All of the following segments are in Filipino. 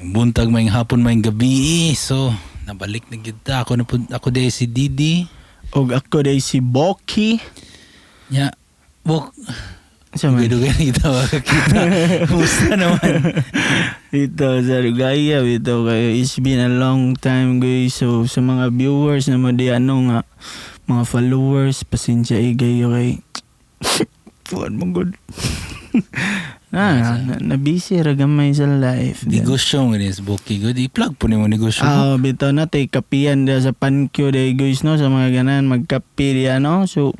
buntag may hapon may gabi so nabalik na gyud ta ako na pud- ako day si Didi Og ako day si Boki. nya bok Sa man. dugay na kita makakita Kumusta naman Ito sa Rugaya, ito kayo. It's been a long time guys. So sa mga viewers na mo di ano nga, mga followers, pasensya eh kayo kay Tuwan mo good. na, na, na busy ra gamay sa life. negosyo mo is Boki good i-plug po nimo negosyo Ah, bitaw na tay kapian da sa Pankyo day guys no sa mga ganan magkapi di ano. So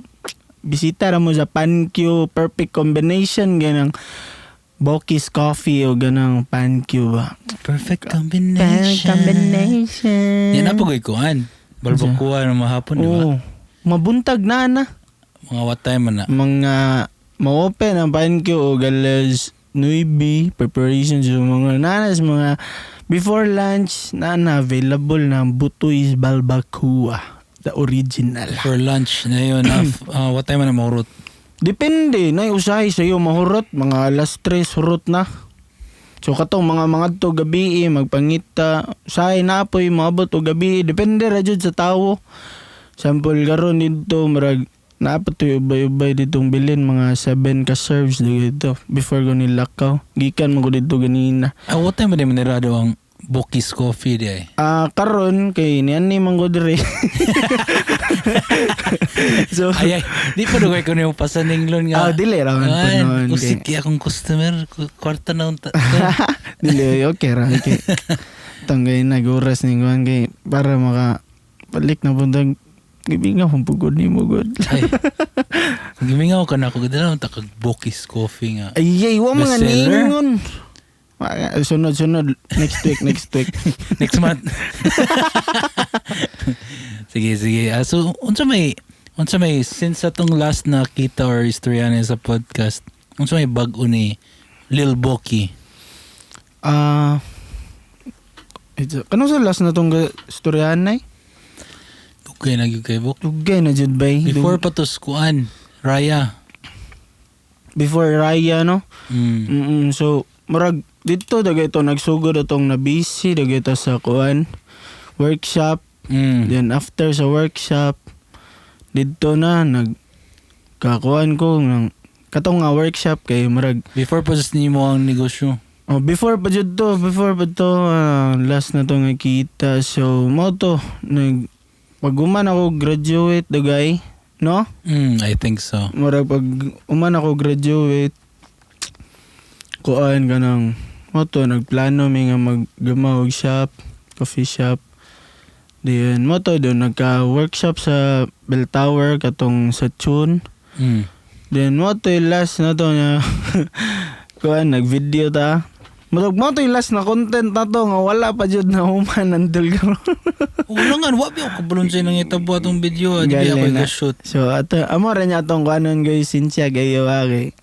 bisita ra mo sa Pankyo perfect combination ganang Boki's coffee o ganang Pankyo ba. perfect Perfect combination combination. yan na po koy kuan balbakuan ng mahapon di ba Oo. Mabuntag na na. mga what time na Mga ma-open ang Pankyo o galas 9 preparations yung mga nanas mga before lunch na na available na butoy balbakua the original. for lunch na yun ah, what time na mahurot Depende, na usahay sa iyo mahurot, mga alas 3 hurot na. So katong mga mga to gabi eh, magpangita, usahay na po maabot o gabi, depende ra jud sa tawo. Sample karon dito marag naapot to ubay-ubay ditong bilin mga 7 ka serves dito before ko nilakaw. Gikan mo ko dito ganina. ah, what time man na nirado ang Boki's Coffee di ay Ah karon kay ni ani man ko dire. so ay ay di pa dugay ko nimo pasaninglon nga Ah, dili ra man po noon, kay- usik kay akong customer kwarta na unta Dili, okay ra. Okay. Tanggay naguras ni Juan kay para maka balik na puntag gibinga kung pugod ni mo good. ay gimingaw ka na ako gadala unta kag Boki's Coffee nga Ay, ay, wa mga ningon. Sunod, sunod. Next week, next week. next month sige sige Ah, so unsa may unsa may since atong last na kita or istorya niya sa podcast unsa may bag-o ni Lil Boki Ah, ito. Kanong sa last na tong ga- storyahan na Dugay na gyud kay Bok Dugay na jud bay. before pa to skuan Raya before Raya, no? mm. Mm so, marag, dito dagay ito nagsugod atong na busy, dagay ito sa kuan, workshop, Mm. Then after sa workshop, dito na nag kakuan ko ng katong nga workshop kay marag before pa sa nimo ang negosyo oh, before pa jud to before pa to ah, last na to nga kita so mo to nag pag uman ako graduate dagay no mm, I think so murag pag uman ako graduate kuan kanang mo to nagplano mi nga maggama og shop coffee shop Diyan mo to doon nagka-workshop sa Bell Tower katong sa Tune. mm. Then mo to last na to nga kuan nag-video ta. Murag mo to yung last na content na to nga wala pa jud na human nandol ka. wala nga wabi ako kabulon sa nang itabo atong video di ba ako na. i-shoot so ato amo ra niya tong kuanon guys Cynthia gayo kay.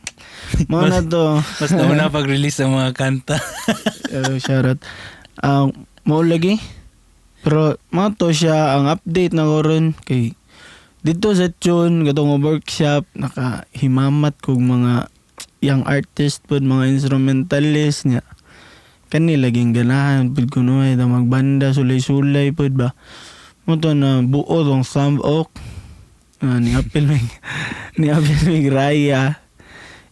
Mo na to. mas nauna pag-release ang mga kanta uh, shoutout. Ang mo lagi. Pero mo to siya ang update na koron kay dito sa tune katong workshop nakahimamat kog mga young artist pod mga instrumentalist niya kani laging ganahan pud kuno ay da magbanda sulay-sulay pod ba? Mo to na buo tong thumb oak Ah, ni apil mig ni apil mig raya.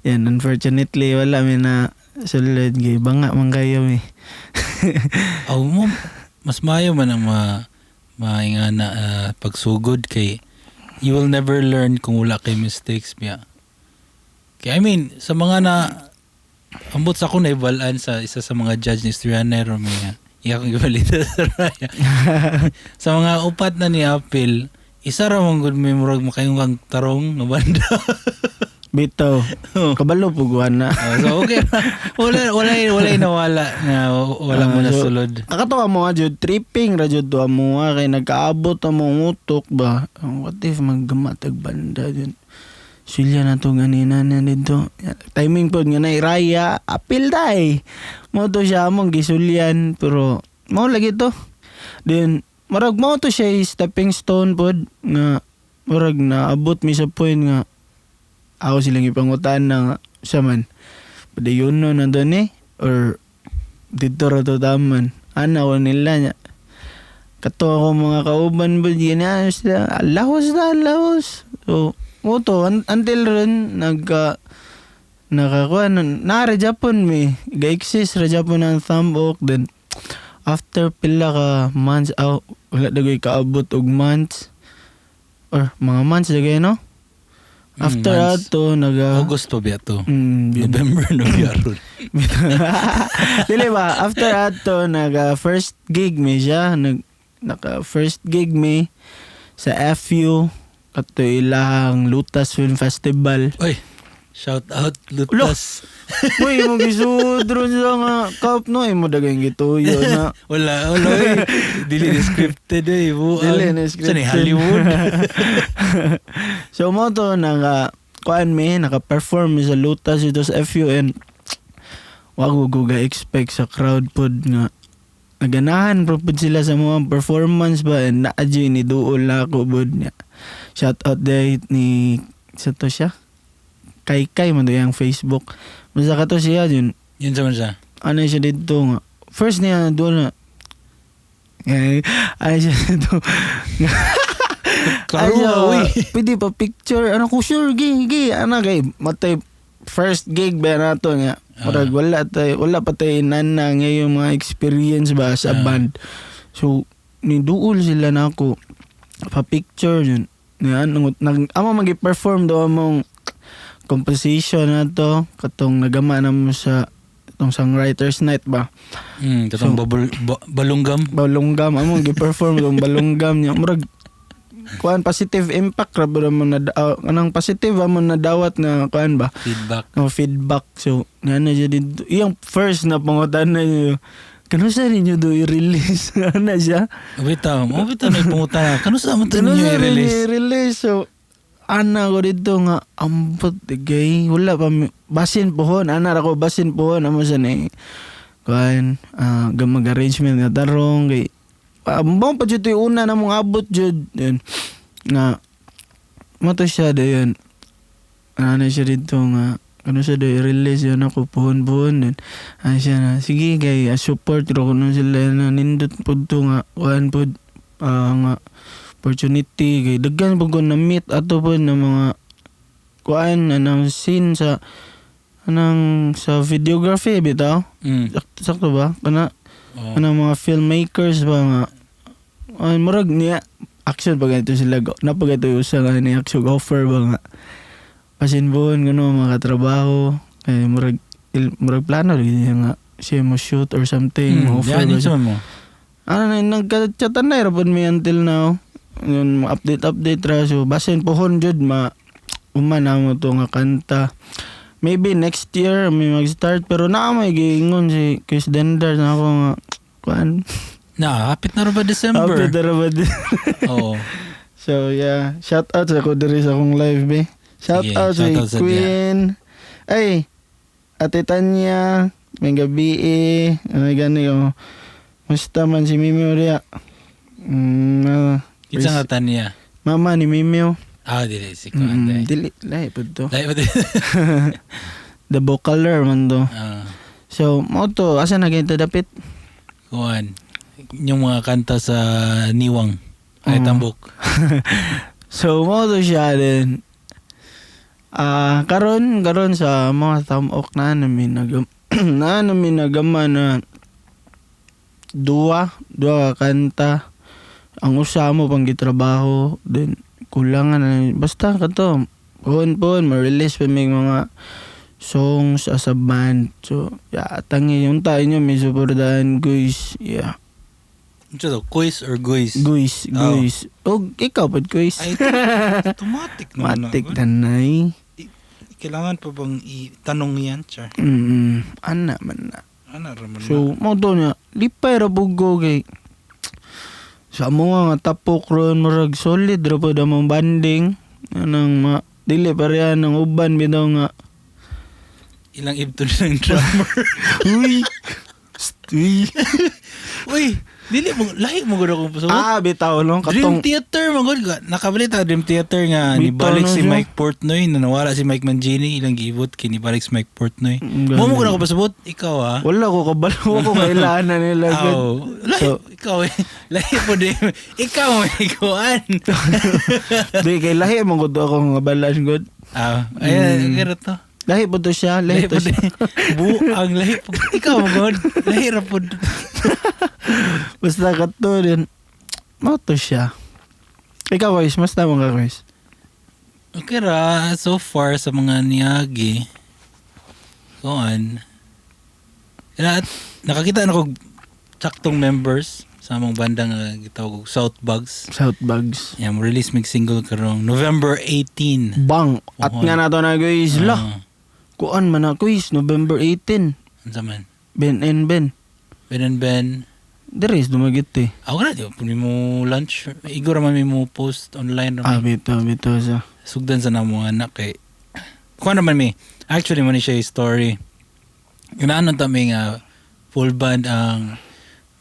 Yan unfortunately wala mi na sulod gay banga man kayo mi. Aw mo mas mayo man ang ma mainga na ah, pagsugod kay you will never learn kung wala kay mistakes biya kay I mean sa mga na ambot sa ko na ibalaan sa isa sa mga judge ni Strianero miya iya kong ibalita sa raya sa mga upat na ni Apil isa ra mong good memorag makayong kang tarong nga banda. Bitaw kabalo puguan na. Ah, so okay. Wala wala wala nawala na wala mo Ah, na so, sulod. Nakatawa mo nga jud. Tripping ra jud. Mo nga kay nagkaabot ang mga utok ba. Oh, What if maggamatag banda jud. Silya na to ganina na dito. Timing po nga na raya apil dai. Mo to siya among gisulyan pero mo lagi to. Then marag mo to siya stepping stone pod nga marag naabot mi sa point nga ako silang ipangutan na siya man. Padayon no nandun eh or dito ra to taman. Ana ko nila niya. Kato ako mga kauban ba gina sila. Alahos na alahos. So, mo to un- until ron nagka nakakuha na nara Japon mi. Ga-exist ra Japon ang thumb oak then after pila ka months aw wala dagoy kaabot og months or mga months dagay no Mm, after months. ato naga August pa biya to. Mm, yun. November biya ron. Dili ba after ato naga first gig mi siya nag naka first gig mi sa FU kato ilang Lutas Film Festival. Oy, shout out Lutas. Uy, mo gisud ron sa nga cup no imo dagay gituyo na. wala, wala. eh. Dili scripted eh. Buang. Dili na Sa ni scripted. Hollywood. so mo to naka kuan mi naka-perform mi sa Lutas ito sa FU and wag ko ga expect sa crowd pod nga naganahan pro sila sa mga performance ba and naadyo ni duol na ako pod niya. Shout out day ni sa to siya. Kay kay man to yung Facebook. Basta ka to siya yun. Yun sa man siya. Ano siya dito nga. First niya doon na eh, ay siya dito. Karuha, uh, uy. Pwede pa picture. Ano ko sure, gi, gi. Ano kay, matay first gig ba nato nga. Ah. Murag wala tay wala pa tay nana ngayong mga experience ba sa Ah. band. So ni duol sila nako pa picture yun. Nga ano nag amo magi-perform do among composition na to katong nagama na mo sa tong songwriters night ba. Mm, katong So- babul, ba, balunggam. balonggam amo gi-perform tong balonggam niya murag kuan positive impact ra ba mo na uh, anang positive amo na dawat na kuan ba Feedback. no feedback so ngano siya dito iyang first na pangutan na niyo kano sa ninyo do i-release ana siya? Bita, mo bita may pungutan. Kano sa kano ninyo sa i-release? i-release? So ana ko dito nga ambot gay wala pa basin pohon ana ra ko basin pohon amo sa ni kuan ah gamag arrangement nga tarong. Kay um, pa jud yung una na mong abot jud. Yun. Nga mato siya da yun. Ano siya dito nga ano siya do i-release yun ako puhon-puhon ano siya na sige kay ah, support ro kuno sila na nindot pud to nga kuan pud ah, nga opportunity kay daghan pud ko na meet ato pud na mga kuan anang scene sa anang sa videography bitaw Mm. sakto, ba kana Oh. ano mga filmmakers ba nga ay murag niya action pa ganito sila go na pa ganito usa nga ni action offer ba nga pasinbuhon gano mga katrabaho kay murag il, murag plano niya nga siya mo shoot or something Mm, offer ba sa man mo. ano na nagka-chatan na rapod mi until now yun update update ra so basin pohon jud ma uman na mo to nga kanta maybe next year may mag-start pero na may giingon si Chris Dender na ako nga kuan Na, hapit na rin ba December? Happy Darabad. Oo. so yeah, shout out sa ko diri sa akong live be. Shout Sige, out shout out sa Queen. Ay, Ate Tanya, may gabi eh. Ano gani oh. Musta man si Mimio diya? Mm, ah, Kitsa nga tanya. mama ni Mimio. Ah, dili. Si Mm, Kuan. dili, lahi po to. Dahil ba din? The vocaler man to. Ah, So, mo to, asa na ganito dapit? Kuan. Yung mga kanta sa Niwang. Ay, Oo. tambok. So mo to siya din. Ah, karon karon sa mga tamok na namin nag na namin nagama na dua, dua ka kanta. Ang usa mo pang gitrabaho, then kulangan na basta kato. Pon pon ma-release pa may mga songs as a band. So, yeah, tangi yung tayo nyo, may supportahan, guys. Yeah. Ano? Quiz or guys? Guys, Oh. guys. O, ikaw pa, guys. Ay, automatic naman. Matik na. tanay. Kailangan pa bang itanong yan, Char? Mm, ana man na. Ano raman So, mo to niya, lipay ra bugo kay sa mga nga tapok ron murag solid ra po damong banding anang ma dili pa riyan ng uban bitaw nga Ilang ibto na ng drummer. uy uy Uy, dili mo lahi mo gud akong pasabot. ah bitaw no Dream katong Theater mo gud nakabalik ta Dream Theater nga Bitaw nibalik na si. Mike Portnoy na nawala si Mike Mangini ilang giibot kini balik si Mike Portnoy. Mm, Mo mo gud ako pasabot ikaw ah. wala ko kabalo ko kailangan nila gud. Aw, lahi, So- ikaw eh. Lahi po din. Ikaw may ikuan. Di kay lahi man gud ako nga balan gud. Ah, ayan, mm. to. Lahi po to siya, lahi Lahi to po siya. Bu, ang lahi po. Ikaw mo god. Lahi ra po. Basta kato din. Mo to siya. Ikaw, Chris, mas tama ka, Chris. Okay ra, so far sa mga niyagi. Kuan. Kaya nakakita na ko saktong members sa among banda nga gitawag og South Bugs. South Bugs. Yeah, mo release mig single karong November 18. Bang! At Oo. nga na to na, guys. La, Ah, kuan man na, guys. November 18. unsa man? Ben and Ben. Ben and Ben. There is dumagit eh. Ako na, di mo lunch. Igor man may mo post online. Ah, Ramay. bito, bito sa. Sugdan sa namo anak kay. Kuha naman mi. Actually, man siya yung story. Ganaano tami nga full band ang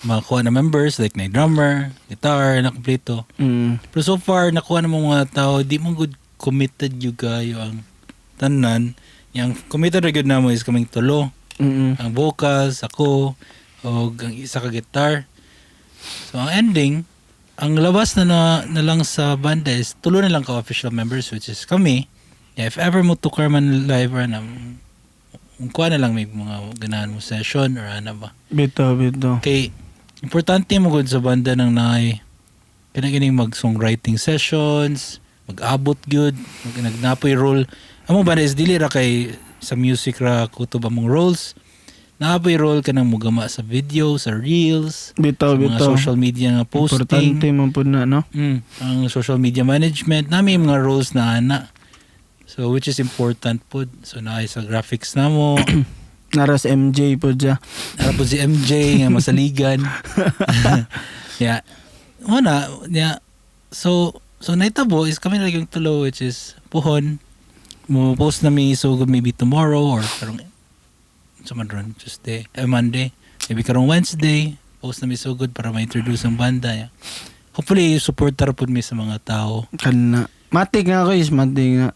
makuha na members like na drummer, guitar, na kompleto. Mm. Pero so far, nakuha na mga tao, di mo good committed yung kayo ang tanan. Yang committed na good na mo is kaming tulo. Mm. Ang vocals, ako, o ang isa ka guitar. So, ang ending, ang labas na, na, na lang sa banda is tulo na lang ka official members which is kami. Yeah, if ever mo tukar man live or ano, kung kuha na lang may mga ganahan mo session or ano ba. Bito, bito. Kay, importante mo gud sa banda ng naay kinagining mag songwriting sessions, mag-abot good, mag nagnapoy role. Amo banda is dili ra kay sa music ra kutob among roles. Naapoy role ka nang mugama sa video, sa reels, Bito, sa mga bito. social media nga posting. Importante man po na, no? Mm, ang social media management, nami mga roles na ana. So which is important po. So naay sa graphics namo, Naras MJ po dya. Ara po si MJ nga masaligan. yeah. Una, yeah. So, so naitabo is kami na yung tulo which is puhon. Mo post na mi so good maybe tomorrow or karong sa man ron, Tuesday, eh, Monday. Maybe karong Wednesday, post na mi so good para ma-introduce ang banda. Yeah. Hopefully, supportar po mi sa mga tao. Kana. Matik nga, guys. Matik nga.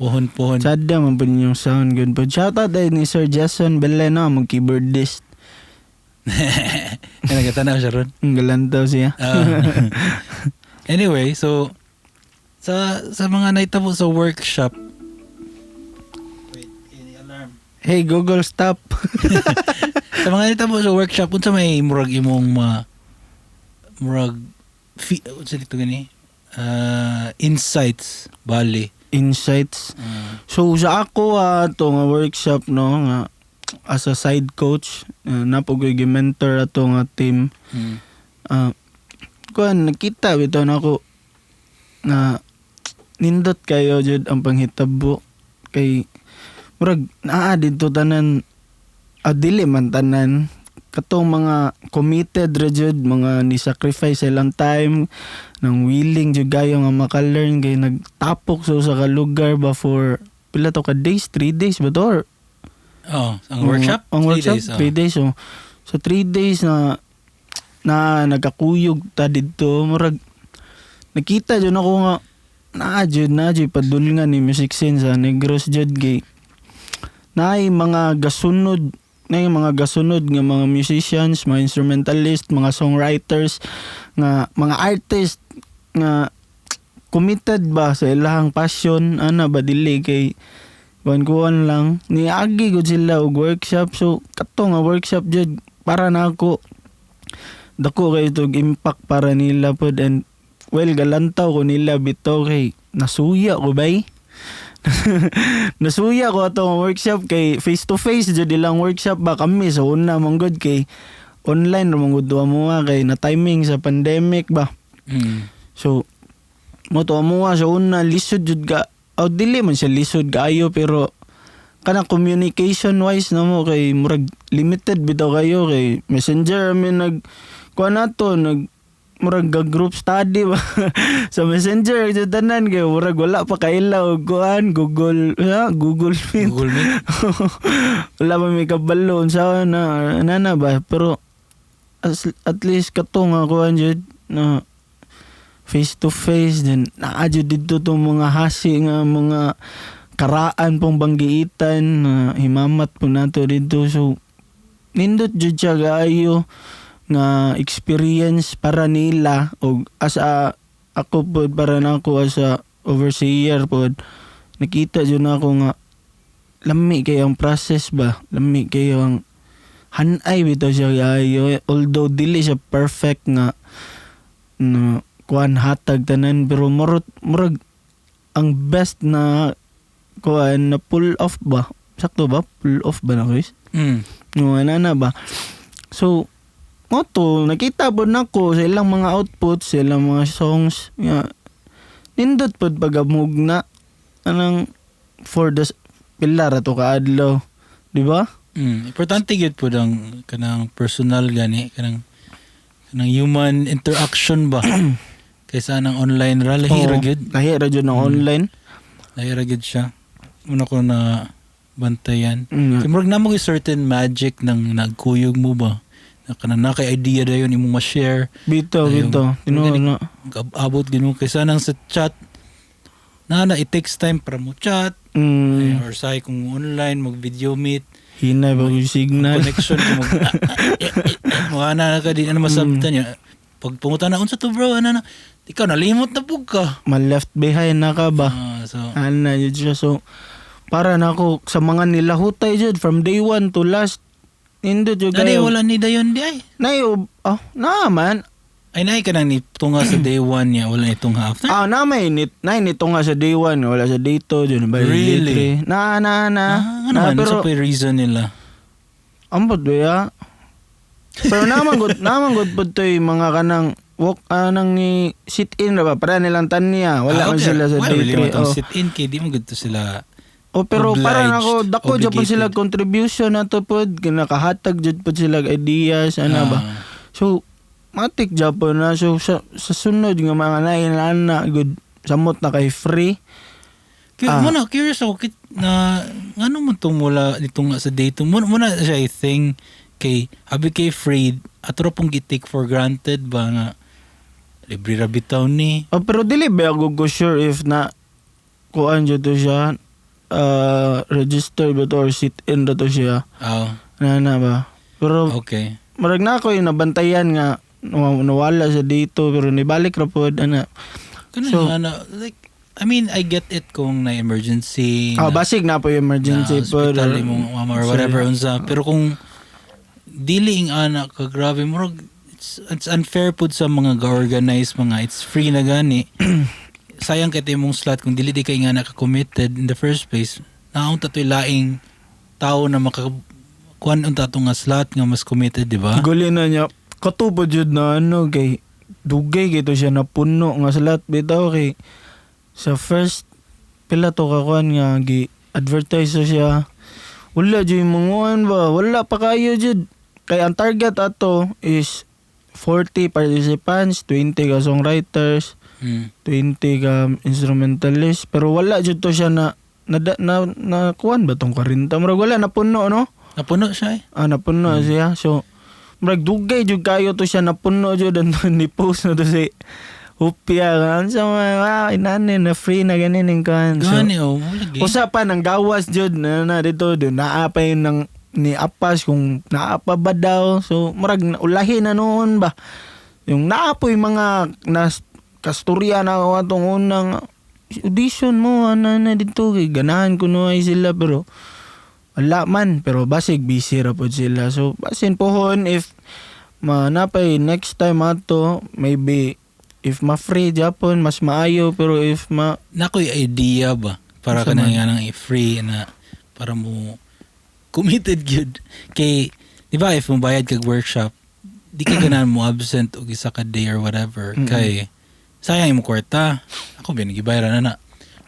Puhon, puhon. Sada man po yung sound good po. Shoutout tayo ni Sir Jason Belen, no? Mag-keyboardist. Nagkatanaw siya ron. Ang galantaw siya. Ah. anyway, so sa sa mga naitabo sa workshop Hey, Google, stop. sa mga naitabo sa workshop unsa may murag imong ma murag fi, unsa dito gani? Uh, insights bali. Insights. Ah, So, sa ako, ah, to nga workshop, no? Nga, as a side coach, uh, napogoy mentor ato nga team. mm, Ah, kuan nakita bitaw na ako na nindot kayo jud ang panghitabo kay murag naa dito tanan adili man tanan katong mga committed ra jud mga ni sacrifice ilang time nang willing jud kayo nga maka-learn kay nagtapok sa usa ka lugar ba for pila to ka days 3 days ba to or oh, ang workshop? Ang workshop, days, oh. 3 days. So, so 3 days na na nagakuyog ta dito murag nakita jud ako nga na jud na jud padulngan ni music scene sa Negros jud gay naay mga gasunod na mga gasunod nga mga musicians, mga instrumentalist, mga songwriters, nga mga artist nga committed ba sa ilahang passion? Ana ba dili kay kuan-kuan lang? Niagi gud sila og workshop. So kato nga workshop jud para na ako. Dako kay itog impact para nila pod. And well galantaw ko nila bitaw kay nasuya ko bay nasuya ko ato nga workshop kay face to face jud ilang workshop ba kami sa una mong good kay online ra mong gud mo kay na timing sa pandemic ba Mm. So, mo to mo sa una lisod jud ka. O dili man siya lisod kaayo pero kana communication wise na mo kay murag limited bitaw kayo kay messenger mi nag kuha na to nag murag ga group study ba? Sa messenger jud tanan kay murag wala pa kaila og kuan Google ha, Google Meet. Google Meet. wala pa may kabalo sa na nana ba? Pero as, at least kato nga kuan jud na face to face then naa jud dito tong mga hasi nga mga karaan pong banggiitan na himamat po nato dito so nindot jud siya gaayo nga experience para nila o as a ako po para nako as a overseer po. Nakita jud na ako nga lami kayo ang process ba? Lami kayo ang hanay bitaw siya. Gaayo although dili siya perfect nga na kuan hatag tanan pero murag murag ang best na kuan na pull off ba? Sakto ba? Pull off ba na Chris Mm. no ana na ba? So mo to nakita po nako sa ilang mga outputs sa ilang mga songs. Nga nindot pod pagamug na. Anang for the pilar ato kaadlaw di ba? Mm. Importante gyud po ang kanang personal gani kanang kanang human interaction ba? Kaysa nang online ra lahi ra gyud lahi ra jud ng Mm. online. Lahi ra gyud siya. Una ko na bantayan. Mm. Kaya murag namo certain magic nang nagkuyog mo ba na kanang na kay idea dayon imo ma-share. Bitaw Ayun. bitaw. Tinuod na abot gino kaysa nang sa chat na na it takes time para mo chat. Mm, or say kung online mag video meet. Hinay ba yung signal? Connection kung mag mga na ka din ano masabtan niya. Pag pumunta na unsa to bro ano na ikaw nalimot na pug ka. Ma left behind na ka ba? Ah, so ana jud siya. So para na ako sa mga nilahutay jud from day one to last indot jud Dali, kayo wala ni dayon di ay. nay oh naman Ay, naay ka nang ni tunga sa day one niya, wala ni tunga after. ah na may nit nay nito nga sa day one wala sa day 2 jud ba Really? day na na na ah, ano na, man, pero sa pa yung reason nila. ambot ba ya pero naman gud naman gud pud toy mga kanang walk anang ni sit in ra ba para nilang tanya wala Ah, man sila sa Wala, day really man 3 tong oh. sit in kay di mo gud to sila. O pero para Obliged, nako dako jud po obligated. sila contribution na to pod nakahatag jud po sila ideas ana ba. Ah, So matik Japan na so sa, sa sunod nga mga nain na good samot na kay free. Kaya Ah. muna, curious ako kit, na ano mo itong mula dito nga sa day 2. Muna, muna siya I think kay abi kay Freed atro pong gitik for granted ba nga libre ra bitaw ni. Oh, pero dili ba ako go sure if na kuan jud to siya uh, register ba to or sit in ba to siya Oh, na na ba. Pero okay. marag na ako yung nabantayan nga naw- nawala sa dito pero nibalik ra pod ana. Ganun So- ano, like, I mean, I get it kung na emergency. Ah, na- basig na po yung emergency na imong mama or whatever unsa pero kung dili ing anak ka grabe murag it's, it's unfair pud sa mga ga-organize mga it's free na gani sayang kay imong slot kung dili di kay nga naka committed in the first place naong tatoy laing tao na maka kuan unta to nga slot nga mas committed di ba Guli na niya. Katubo jud na ano kay dugay kay to siya na puno nga salat bitaw kay sa first pila to kakuan nga gi advertise siya. Wala jud manguan ba? Wala pa kayo jud. Kay ang target ato is 40 participants, 20 ka songwriters, mm. 20 ka instrumentalist, pero wala jud to siya na na na, na kuan ba tong 40? Murag wala na puno no? napuno siya eh Ah, napuno siya. So, murag dugay jud kayo to siya napuno jud and ni post na to si Hupya kan sa mga wow, inane na free na ganin kan. So, gani oh mulagi usa pa ng gawas jud na na dito do naa pa yun ng ni Apas kung naa pa ba daw. So, murag na- ulahi na noon ba. Yung naa po yung mga nas kasturya na ako atong unang audition mo ana na dito? Kay ganahan ko no ay sila pero wala man. Pero basig busy ra pod sila. So basin pohon if manapay next time ato maybe if ma-free Japon mas maayo. Pero if ma nakoy idea ba? Para ka na nga nang i-free na para mo committed gyud kay di ba if mo bayad kag workshop di ka ganahan mo absent og isa ka day or whatever. Mm-mm. kay sayang imong kwarta. Ako binigibayaran na na.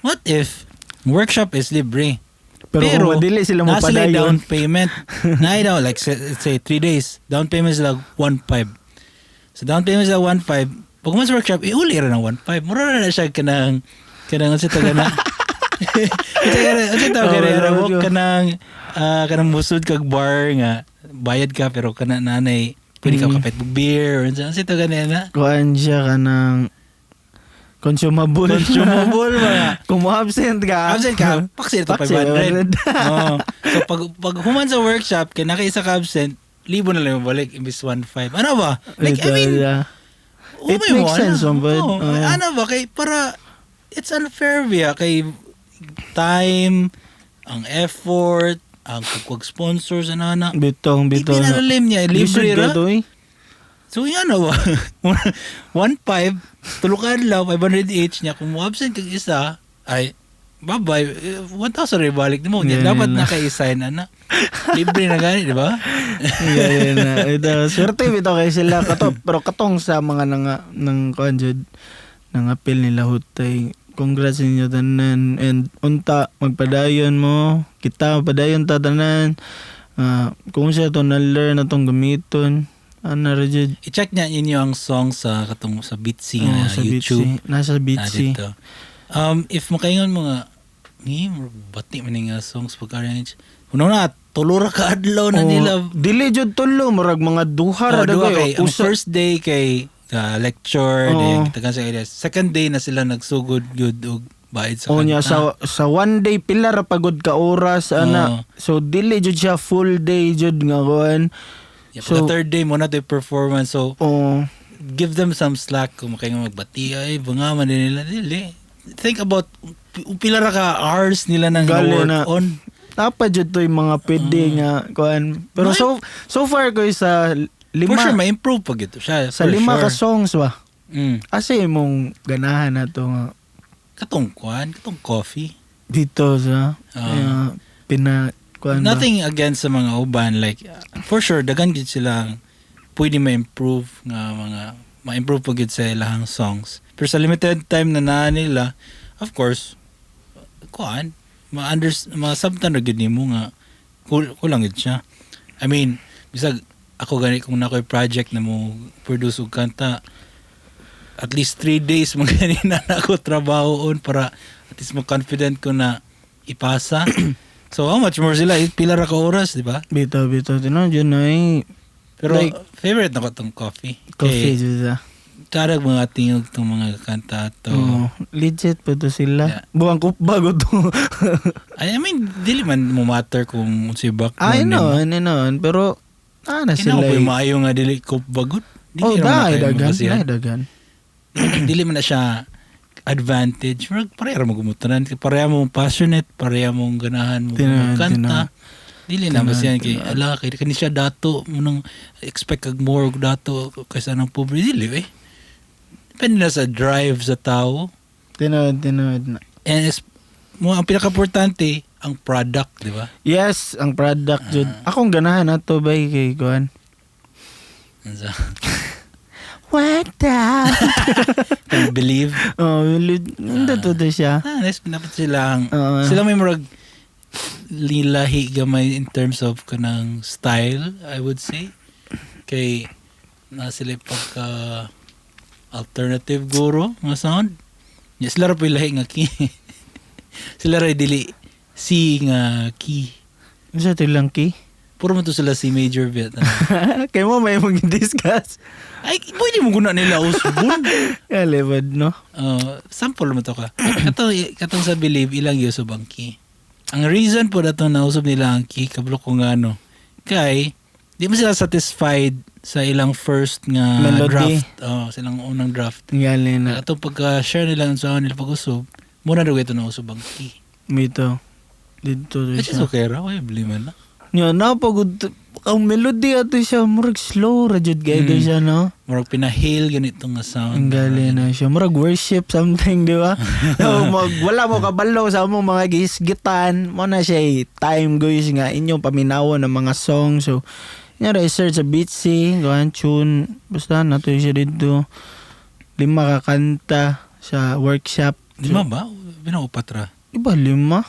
What if workshop is libre? Pero, kung madili sila mo nasa sila down payment. Na daw like say, let's say 3 days down payment sila 1.5 so down payment sila 1.5 pag mas workshop iuli ra ng 1.5 mura na na siya kanang kanang sa taga na Ito ka ito tawag Oh, ka rin medyo. kanang ah, kanang musod kag bar nga bayad ka pero kana nanay pwede ka Mm. kapit og beer or ano sa ito ganina. Kuan siya ka ng consumable. Consumable mga. Kung mo absent ka. Absent ka, paksi ito Paksi, 500. Oo. So pag pag human sa workshop, kaya nakaisa ka absent, libo na lang yung balik imbis 1.5. Ano ba? Like, I Ito, mean, yeah. It makes mo, sense, ano? bud. Oo, Oo. ano ba? Kay, para, it's unfair ba? Kay time, ang effort, ang pagkwag-sponsors, ano na. Bitong, bitong. Ipinalalim niya, Lisod libre ra. eh. So yan ano ba? 1.5, tulukan lang, 500 each niya. Kung absent kag isa, ay, bye-bye, eh, 1,000 rin balik mo. Ganyan Dapat na. naka-assign na na. Libre na gani, di ba? Ganyan na. Ito, swerte bito kay sila kato. Pero katong sa mga nang nang kuan jud nang appeal nila hutay. Congrats ninyo tanan and unta magpadayon mo. Kita padayon ta tanan. Ah, kung siya to na-learn na tong gamiton, ana ra jud. I-check niya inyo ang song sa katong sa Bitsy Oo, nga sa YouTube. Bitsy. Nasa Ah, Bitsy. dito. Um, if makaingon mo nga, ni, bati man nga songs pag-arrange. Kuno na, tulura ka adlaw na nila. dili jud tulo murag mga duha Oh, ra duha dagay. kay, ang first day kay uh, lecture, Oo. then kita sa areas. Second day na sila nagsugod good og bayad sa kanta. sa sa one day pila ra pagod ka oras ana. So dili jud siya full day jud nga kuan. Yeah, so- pagka third day mo na to performance. So, Oh, give them some slack kung makaingon magbati. Ay, bunga man din nila. Dili. Think about pi- pila ra ka hours nila nang work na. on. Tapa jud to yung mga pwede nga kuan. Pero May- so so far ko sa lima for sure, ma-improve pag ito siya. sa lima ka sure. songs ba. Mm. Asa imong ganahan na to nga Katong kwan, katong coffee. dito sa Ah. uh, pina kuan ba? Nothing against sa mga uban. Like, uh, for sure, dagan gid sila pwede ma-improve nga mga ma-improve pa gid sa ilang songs. Pero sa limited time na naa nila, of course, kuan, ma-under, ma-subtan na gid nimo nga kul kulang gid siya. I mean, bisag ako gani kung nakoy project na mo produce og kanta, at least three days mo gani na ako trabaho on para at least mo confident ko na ipasa. so how much more sila? Eh, Pila ra ka oras, di ba? Bito bito tinon jud na eh, Pero Like- favorite na ko tong coffee. coffee Kay, jud sa. tarag mga tingog tong mga kanta to. Oo, legit pa to sila. Yeah. Buwang ko bago to. I mean, dili man mo matter kung si back I know, I know. Pero, ano Kinaw sila eh. yung maayo nga dili ko bagot. Oh, naman na dahil dagan. Dahil dagan. dili man na siya advantage. Pareha mo gumutunan. Pareha mo passionate, pareha mo ganahan mo Tinan, kanta. Dili na Tinan, mas yan kay tinan. ala kay kani siya dato mo nang expect kag more dato kaysa nang pobre dili eh. Depende na sa drive sa tao. Tinood, tinood na. And mo ang pinaka-importante ang product, di ba? Yes, ang product jud. Ah. Akong ganahan na to bay kay Kuan. So, What the? can believe. oh, lid- nanda to to siya. Ah, nice dapat sila ang Oo. sila may murag lilahi gamay in terms of kanang style, I would say. Kay na sila pagka alternative guro nga sound. Yeah, sila yung lahi nga key. sila ra dili C nga key. Sa tilang ki. Puro mo to sila C major bit. kay mo may mong discuss. Ay, pwede mo guna nila usbon. Kalibad, no? Uh, sample mo to ka. Katong, katong sa believe, ilang yusob ang key. Ang reason po na itong nausob nila ang key, kablo ko nga no, kay, di mo sila satisfied sa ilang first nga Melody. draft. Oh, silang unang draft. Ngali na. Atong pagka-share nila sa nila pag-usob, muna daw ito nausob ang key. Mito. Dito is siya. okay ra, wala problema na. Nga na pagod ang melody ato siya murag slow ra jud kay Mm. siya no. Murag pinahale ganito nga sound. Ang gali na siya. Murag worship something, di ba? no, mag, wala mo kabalo sa among mga gisgitan. Mo na siya eh, time guys nga inyong paminawon ng mga song. So, nga research sa Beatsy, gawan tune. Basta nato siya dito. Lima ka kanta sa workshop. Lima ba? Pinaupat ra. Iba lima?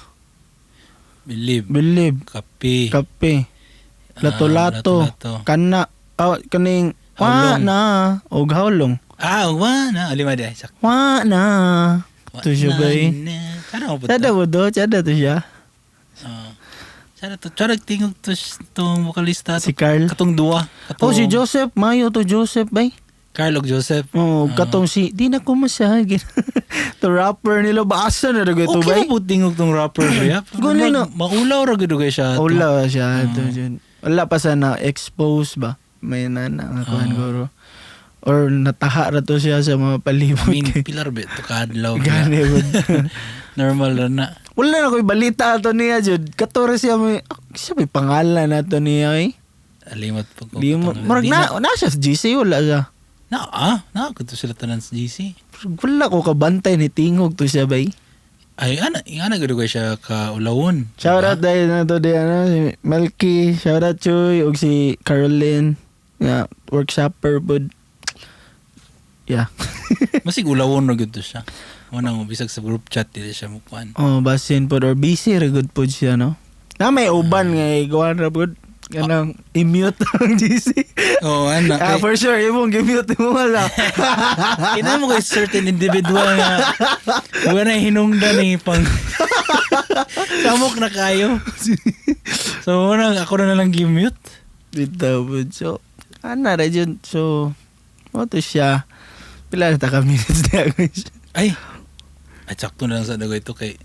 Believe. Believe. Kape. Kape. Ah, Lato-lato. lato-lato. Kana. Oh, kaning. Wa Hawlong. na. Og hawlong. Ah, wa na. Lima di. Sak. Wa na. Wa To siya na, ba eh? na. Kano po Sada mo do, sada to siya. Ah. Sana to, tsara tingog to tong vocalista Si to. Carl. Katong duwa. Oh, Katong si Joseph. Mayo to Joseph, bay. Carl og Joseph. Oh, katong si... Di na ko masahagin. to rapper nila. Baasa na rin ito, Okay bay. po tingog tong rapper siya. Guli na. Maulaw ra kay siya. to. Wala siya. Ah. ito dyan. Wala pa sa na-expose ba? May nana nga kuhan Ah. guro. Or nataha ra to siya sa mga palibot. I mean, pilar ba ito kadlaw. Gani would. Normal ra na. Wala na ko'y balita ato niya, Jud. Katore siya may... Siya may pangalan na to niya, eh. Alimot po ko. Di mo... Marag na, na siya sa GC, wala siya. Na, ah, na, kuto sila tanan sa GC. Wala ko kabantay ni Tingog to siya, bay. Ay, ana, ana gud ko siya ka ulawon. Shout out dahil na to di ano, si Melky, shout out Chuy, ug si Caroline, nga, workshopper pod. Yeah. Masig ulawon ra gud to siya. Mo nang bisag sa group chat dili siya mukuan. oh, basin pod or busy ra good pod siya, no? Na may uban nga, iguan ra pod. Ganang i-mute ang GC. Oh, ana. Ah, kay- for sure, imong gi-mute mo wala. Kina mo kay certain individual nga wala na hinungdan ni pang samok na kayo. So, muna, ako na lang gi-mute. Dito. So, ana ra dyan. So, mo to siya. Pila na ta ka minutes na ako siya. Ay, ay sakto na lang sa dagoy ito kay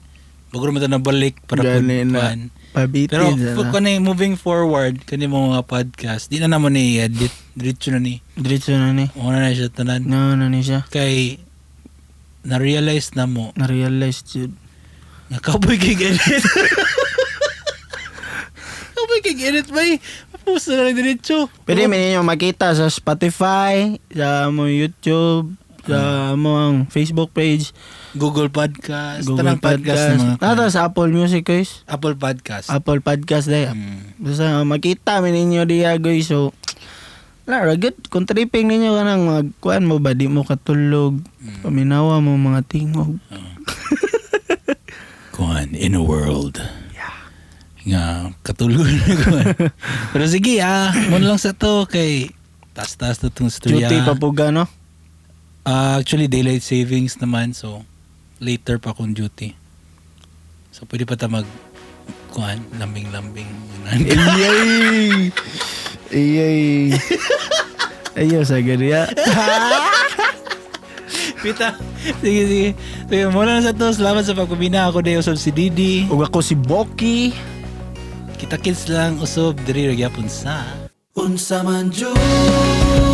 bago naman na balik para Gani na. Pabitin Pero na. kani moving forward kani mo mga podcast, di na naman ni edit diretso na ni. Diretso na ni. Una na siya tanan. No, na ni siya. Kay na-realize na mo Na-realize, Jud. nga kaboy kay edit. kaboy kay edit bay. Post na lang diretso. Pwede mo ninyo makita sa Spotify, sa mo YouTube, sa mo ang Facebook page, Google Podcast, Google tanang podcast, Podcast. mga sa Apple Music, guys. Apple Podcast. Apple Podcast dahil. Mm. Basta makita mo ninyo diya, guys. So, wala, ra, good. Kung tripping ninyo ka nang magkuhan mo ba, di mo katulog. Mm. Paminawa mo mga tingog. kuan in a world. Nga katulog na kuan. Pero sige ah, mo lang sa to kay tas-tas na tong storya. Duty pa po no? Ah, actually daylight savings naman so later pa akong duty. So pwede pa ta mag kuan lambing-lambing. Iyay! Iyay! Ayaw sa ganyan. Pita. Sige, sige. Sige, muna na sa to. Salamat sa pagkabina. Ako day usab si Didi. Ug ako si Boki. Kita kids lang usab diri ra gyapon sa Unsa man jud